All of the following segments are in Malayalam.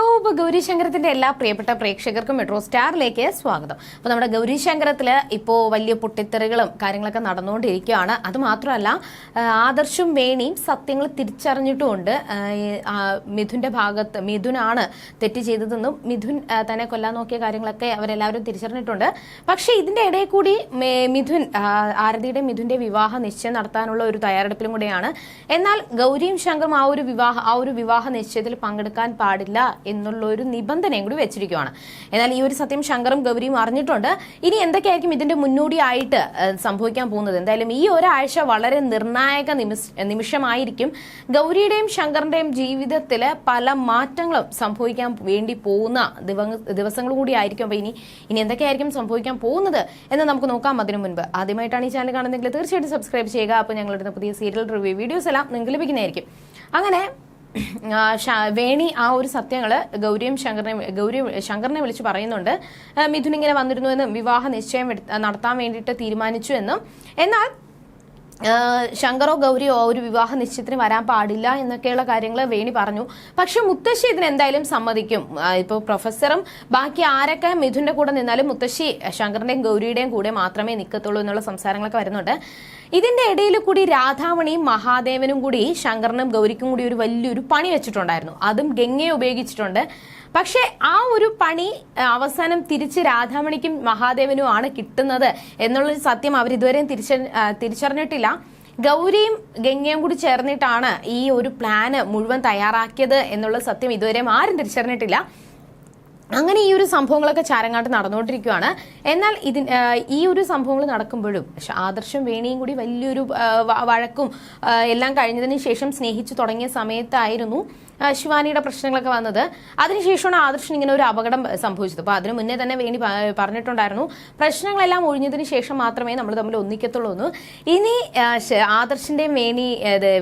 ഹലോ ഗൗരിശങ്കരത്തിന്റെ ഗൗരി ശങ്കരത്തിന്റെ എല്ലാ പ്രിയപ്പെട്ട പ്രേക്ഷകർക്കും മെട്രോ സ്റ്റാറിലേക്ക് സ്വാഗതം. അപ്പോൾ നമ്മുടെ ഗൗരി ഇപ്പോ വലിയ പൊട്ടിത്തെറികളും കാര്യങ്ങളൊക്കെ നടന്നുകൊണ്ടിരിക്കുകയാണ്. അത് മാത്രമല്ല ആദർശും വേണിയും സത്യങ്ങൾ തിരിച്ചറിഞ്ഞിട്ടുമുണ്ട്. മിഥുന്റെ ഭാഗത്ത് മിഥുനാണ് തെറ്റ് ചെയ്തതെന്നും മിഥുൻ തന്നെ കൊല്ലാൻ നോക്കിയ കാര്യങ്ങളൊക്കെ അവരെല്ലാവരും തിരിച്ചറിഞ്ഞിട്ടുണ്ട്. പക്ഷേ ഇതിന്റെ ഇടയിൽ കൂടി മിഥുൻ ആരതിയുടെ മിഥുന്റെ വിവാഹ നിശ്ചയം നടത്താനുള്ള ഒരു തയ്യാറെടുപ്പിലും കൂടെയാണ്. എന്നാൽ ഗൗരിയും ശങ്കറും ആ ഒരു വിവാഹ ആ ഒരു വിവാഹ നിശ്ചയത്തിൽ പങ്കെടുക്കാൻ പാടില്ല എന്നുള്ള ഒരു നിബന്ധനയും കൂടി വെച്ചിരിക്കുകയാണ് എന്നാൽ ഈ ഒരു സത്യം ശങ്കറും ഗൗരിയും അറിഞ്ഞിട്ടുണ്ട്. ഇനി എന്തൊക്കെയായിരിക്കും ഇതിന്റെ മുന്നോടിയായിട്ട് സംഭവിക്കാൻ പോകുന്നത്? എന്തായാലും ഈ ഒരാഴ്ച വളരെ നിർണായക നിമിഷമായിരിക്കും. ഗൗരിയുടെയും ശങ്കറിന്റെയും ജീവിതത്തിൽ പല മാറ്റങ്ങളും സംഭവിക്കാൻ വേണ്ടി പോകുന്ന ദിവസങ്ങൾ കൂടി ആയിരിക്കും അപ്പൊ ഇനി ഇനി എന്തൊക്കെയായിരിക്കും സംഭവിക്കാൻ പോകുന്നത് എന്ന് നമുക്ക് നോക്കാം അതിനു മുൻപ്. ആദ്യമായിട്ടാണ് ഈ ചാനൽ കാണുന്നതെങ്കിൽ തീർച്ചയായിട്ടും സബ്സ്ക്രൈബ് ചെയ്യുക. അപ്പോൾ ഞങ്ങളുടെ പുതിയ സീരിയൽ റിവ്യൂ വീഡിയോസ് എല്ലാം നിങ്ങൾക്ക് ലഭിക്കുന്നതായിരിക്കും. അങ്ങനെ വേണി ആ ഒരു സത്യങ്ങൾ ഗൗരിയും ശങ്കറിനെ ഗൗരി ശങ്കറിനെ വിളിച്ച് പറയുന്നുണ്ട്. മിഥുൻ ഇങ്ങനെ വന്നിരുന്നു എന്നും വിവാഹ നിശ്ചയം നടത്താൻ വേണ്ടിയിട്ട് തീരുമാനിച്ചു എന്നും. എന്നാൽ ശങ്കറോ ഗൗരിയോ ഒരു വിവാഹ നിശ്ചയത്തിന് വരാൻ പാടില്ല എന്നൊക്കെയുള്ള കാര്യങ്ങൾ വേണി പറഞ്ഞു. പക്ഷെ മുത്തശ്ശി ഇതിന് എന്തായാലും സമ്മതിക്കും. ഇപ്പോൾ പ്രൊഫസറും ബാക്കി ആരൊക്കെ മിഥുന്റെ കൂടെ നിന്നാലും മുത്തശ്ശി ശങ്കറിന്റെയും ഗൗരിയുടെയും കൂടെ മാത്രമേ നിൽക്കത്തുള്ളൂ എന്നുള്ള സംസാരങ്ങളൊക്കെ വരുന്നുണ്ട്. ഇതിന്റെ ഇടയിൽ കൂടി രാധാമണിയും മഹാദേവനും കൂടി ശങ്കറിനും ഗൗരിക്കും കൂടി ഒരു വലിയൊരു പണി വെച്ചിട്ടുണ്ടായിരുന്നു. അതും ഗംഗയെ ഉപയോഗിച്ചിട്ടുണ്ട്. പക്ഷേ ആ ഒരു പണി അവസാനം തിരിച്ച് രാധാമണിക്കും മഹാദേവനും ആണ് കിട്ടുന്നത് എന്നുള്ള സത്യം അവർ ഇതുവരെയും തിരിച്ച തിരിച്ചറിഞ്ഞിട്ടില്ല. ഗൗരിയും ഗംഗയും കൂടി ചേർന്നിട്ടാണ് ഈ ഒരു പ്ലാന് മുഴുവൻ തയ്യാറാക്കിയത് എന്നുള്ള സത്യം ഇതുവരെയും ആരും തിരിച്ചറിഞ്ഞിട്ടില്ല. അങ്ങനെ ഈ ഒരു സംഭവങ്ങളൊക്കെ ചാരങ്ങാട്ട് നടന്നുകൊണ്ടിരിക്കുകയാണ് എന്നാൽ ഇതിൻ ഈ ഒരു സംഭവങ്ങൾ നടക്കുമ്പോഴും ആദർശം വേണിയും കൂടി വലിയൊരു വഴക്കും എല്ലാം കഴിഞ്ഞതിന് ശേഷം സ്നേഹിച്ചു തുടങ്ങിയ സമയത്തായിരുന്നു ശിവാനിയുടെ പ്രശ്നങ്ങളൊക്കെ വന്നത്. അതിനുശേഷമാണ് ആദർശൻ ഇങ്ങനെ ഒരു അപകടം സംഭവിച്ചത്. അപ്പോൾ അതിനു മുന്നേ തന്നെ വേണി പറഞ്ഞിട്ടുണ്ടായിരുന്നു പ്രശ്നങ്ങളെല്ലാം ഒഴിഞ്ഞതിന് ശേഷം മാത്രമേ നമ്മൾ തമ്മിൽ ഒന്നിക്കത്തുള്ളൂ എന്ന്. ഇനി ആദർശിന്റെയും വേണി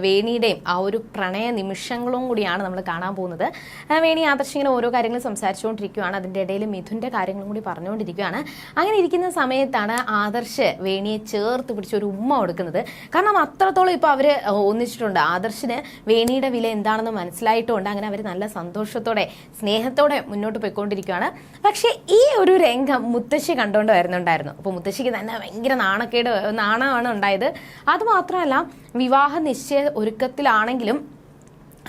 വേണിയുടെയും ആ ഒരു പ്രണയ നിമിഷങ്ങളും കൂടിയാണ് നമ്മൾ കാണാൻ പോകുന്നത്. വേണി ആദർശ് ഇങ്ങനെ ഓരോ കാര്യങ്ങൾ സംസാരിച്ചുകൊണ്ടിരിക്കുകയാണ് അതിന്റെ ഇടയിൽ മിഥുന്റെ കാര്യങ്ങളും കൂടി പറഞ്ഞുകൊണ്ടിരിക്കുകയാണ്. അങ്ങനെ ഇരിക്കുന്ന സമയത്താണ് ആദർശ് വേണിയെ ചേർത്ത് പിടിച്ച് ഒരു ഉമ്മ കൊടുക്കുന്നത്. കാരണം അത്രത്തോളം ഇപ്പോൾ അവർ ഒന്നിച്ചിട്ടുണ്ട്. ആദർശിന് വേണിയുടെ വില എന്താണെന്ന് മനസ്സിലായിട്ടുണ്ട് അങ്ങനെ അവർ നല്ല സന്തോഷത്തോടെ സ്നേഹത്തോടെ മുന്നോട്ട് പോയിക്കൊണ്ടിരിക്കുകയാണ്. പക്ഷേ ഈ ഒരു രംഗം മുത്തശ്ശി കണ്ടുകൊണ്ട് വരുന്നുണ്ടായിരുന്നു. അപ്പോൾ മുത്തശ്ശിക്ക് തന്നെ ഭയങ്കര നാണക്കേട് നാണമാണ് ഉണ്ടായത്. അതുമാത്രമല്ല വിവാഹ നിശ്ചയ ഒരുക്കത്തിലാണെങ്കിലും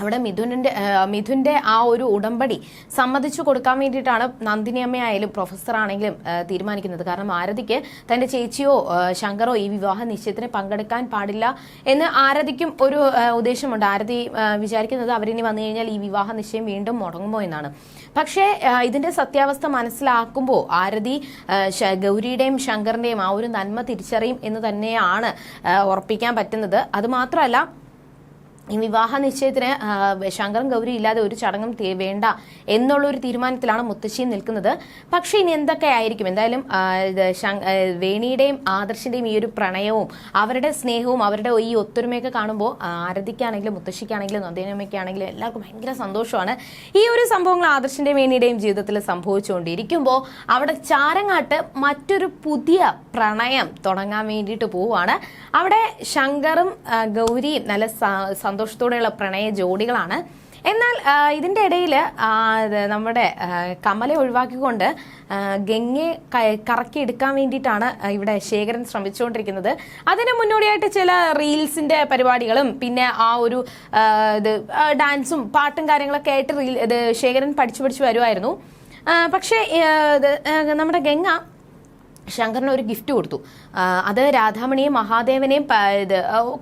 അവിടെ മിഥുനിന്റെ മിഥുന്റെ ആ ഒരു ഉടമ്പടി സമ്മതിച്ചു കൊടുക്കാൻ വേണ്ടിയിട്ടാണ് നന്ദിനി അമ്മയായാലും പ്രൊഫസർ ആണെങ്കിലും തീരുമാനിക്കുന്നത്. കാരണം ആരതിക്ക് തന്റെ ചേച്ചിയോ ശങ്കറോ ഈ വിവാഹ നിശ്ചയത്തിന് പങ്കെടുക്കാൻ പാടില്ല എന്ന് ആരതിക്കും ഒരു ഉദ്ദേശമുണ്ട്. ആരതി വിചാരിക്കുന്നത് അവരിനി വന്നു കഴിഞ്ഞാൽ ഈ വിവാഹ നിശ്ചയം വീണ്ടും മുടങ്ങുമോ എന്നാണ്. പക്ഷേ ഇതിന്റെ സത്യാവസ്ഥ മനസ്സിലാക്കുമ്പോൾ ആരതി ഗൗരിയുടെയും ശങ്കറിന്റെയും ആ ഒരു നന്മ തിരിച്ചറിയും എന്ന് തന്നെയാണ് ഉറപ്പിക്കാൻ പറ്റുന്നത്. അത് മാത്രമല്ല ഈ വിവാഹ നിശ്ചയത്തിന് ശങ്കരം ഗൗരി ഇല്ലാതെ ഒരു ചടങ്ങും വേണ്ട എന്നുള്ള ഒരു തീരുമാനത്തിലാണ് മുത്തശ്ശി നിൽക്കുന്നത്. പക്ഷേ ഇനി എന്തൊക്കെ ആയിരിക്കും? എന്തായാലും വേണിയുടെയും ആദർശിന്റെയും ഈ ഒരു പ്രണയവും അവരുടെ സ്നേഹവും അവരുടെ ഈ ഒത്തൊരുമയൊക്കെ കാണുമ്പോൾ ആരതിക്കാണെങ്കിലും മുത്തശ്ശിക്കാണെങ്കിലും നന്ദിനമ്മയ്ക്കാണെങ്കിലും എല്ലാവർക്കും ഭയങ്കര സന്തോഷമാണ്. ഈ ഒരു സംഭവങ്ങൾ ആദർശിന്റെയും വേണിയുടെയും ജീവിതത്തിൽ സംഭവിച്ചുകൊണ്ടിരിക്കുമ്പോൾ അവിടെ ചാരങ്ങാട്ട് മറ്റൊരു പുതിയ പ്രണയം തുടങ്ങാൻ വേണ്ടിയിട്ട് പോവുകയാണ്. അവിടെ ശങ്കറും ഗൗരിയും നല്ല സന്തോഷത്തോടെയുള്ള പ്രണയ ജോഡികളാണ്. എന്നാൽ ഇതിന്റെ ഇടയിൽ നമ്മുടെ കമലെ ഒഴിവാക്കിക്കൊണ്ട് ഗംഗെ ഗംഗയെ ക- കറക്കി എടുക്കാൻ വേണ്ടിയിട്ടാണ് ഇവിടെ ശേഖരൻ ശ്രമിച്ചുകൊണ്ടിരിക്കുന്നത്. അതിന് മുന്നോടിയായിട്ട് ചില റീൽസിന്റെ പരിപാടികളും പിന്നെ ആ ഒരു ഇത് ഡാൻസും പാട്ടും കാര്യങ്ങളൊക്കെ ആയിട്ട് റീൽ ഇത് ശേഖരൻ പഠിച്ചു പഠിച്ചു വരുമായിരുന്നു പക്ഷേ നമ്മുടെ ഗംഗ ശങ്കറിന് ഒരു ഗിഫ്റ്റ് കൊടുത്തു. അത് രാധാമണിയെ മഹാദേവനെയും ഇത്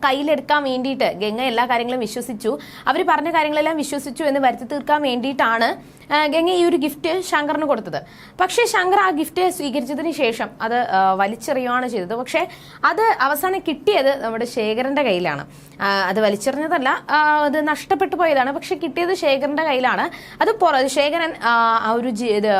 കയ്യിലെടുക്കാൻ വേണ്ടിയിട്ട് ഗംഗ എല്ലാ കാര്യങ്ങളും വിശ്വസിച്ചു. അവർ പറഞ്ഞ കാര്യങ്ങളെല്ലാം വിശ്വസിച്ചു എന്ന് വരുത്തി തീർക്കാൻ വേണ്ടിയിട്ടാണ് ഗംഗ ഈ ഒരു ഗിഫ്റ്റ് ശങ്കറിന് കൊടുത്തത്. പക്ഷേ ശങ്കർ ആ ഗിഫ്റ്റ് സ്വീകരിച്ചതിന് ശേഷം അത് വലിച്ചെറിയുകയാണ് ചെയ്തത്. പക്ഷേ അത് അവസാനം കിട്ടിയത് നമ്മുടെ ശേഖരന്റെ കയ്യിലാണ്. അത് വലിച്ചെറിഞ്ഞതല്ല അത് നഷ്ടപ്പെട്ടു പോയതാണ്. പക്ഷെ കിട്ടിയത് ശേഖരന്റെ കയ്യിലാണ്. അത് ശേഖരൻ ആ, ഒരു ഇത്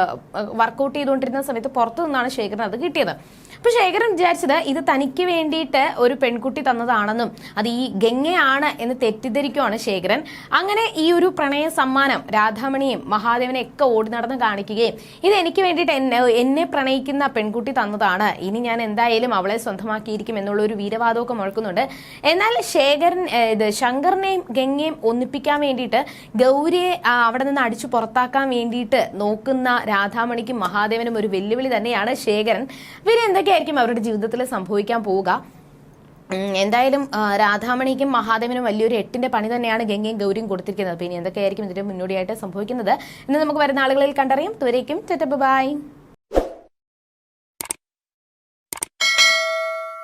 വർക്കൗട്ട് ചെയ്തുകൊണ്ടിരുന്ന സമയത്ത് പുറത്തു നിന്നാണ് ശേഖരൻ അത് കിട്ടിയത്. അപ്പോൾ ശേഖരൻ വിചാരിച്ചത് ഇത് തനിക്ക് വേണ്ടിയിട്ട് ഒരു പെൺകുട്ടി തന്നതാണെന്നും അത് ഈ ഗംഗയാണ് എന്ന് തെറ്റിദ്ധരിക്കുവാണ് ശേഖരൻ. അങ്ങനെ ഈ ഒരു പ്രണയ സമ്മാനം രാധാമണിയും മഹാദേവനെ ഒക്കെ ഓടി നടന്ന് കാണിക്കുകയും ഇത് എനിക്ക് വേണ്ടിയിട്ട് എന്നെ എന്നെ പ്രണയിക്കുന്ന പെൺകുട്ടി തന്നതാണ്. ഇനി ഞാൻ എന്തായാലും അവളെ സ്വന്തമാക്കിയിരിക്കും എന്നുള്ള ഒരു വീരവാദമൊക്കെ മുഴക്കുന്നുണ്ട്. എന്നാൽ ശേഖരൻ ഇത് ശങ്കറിനെയും ഗംഗയും ഒന്നിപ്പിക്കാൻ വേണ്ടിയിട്ട് ഗൗരിയെ അവിടെ നിന്ന് അടിച്ചു പുറത്താക്കാൻ വേണ്ടിയിട്ട് നോക്കുന്ന രാധാമണിക്കും മഹാദേവനും ഒരു വെല്ലുവിളി തന്നെയാണ് ശേഖരൻ. പിന്നെ എന്തൊക്കെയായിരിക്കും അവരുടെ ജീവിതത്തിൽ സംഭവിക്കാൻ പോവുക. എന്തായാലും രാധാമണിക്കും മഹാദേവനും വലിയൊരു എട്ടിന്റെ പണി തന്നെയാണ് ഗംഗയും ഗൗരിയും കൊടുത്തിരിക്കുന്നത്. പിന്നെ എന്തൊക്കെയായിരിക്കും ഇതിന്റെ മുന്നോടിയായിട്ട് സംഭവിക്കുന്നത് എന്ന് നമുക്ക് വരുന്ന ആളുകളിൽ കണ്ടറിയാം. ചെറ്റപ്പ് ബൈ.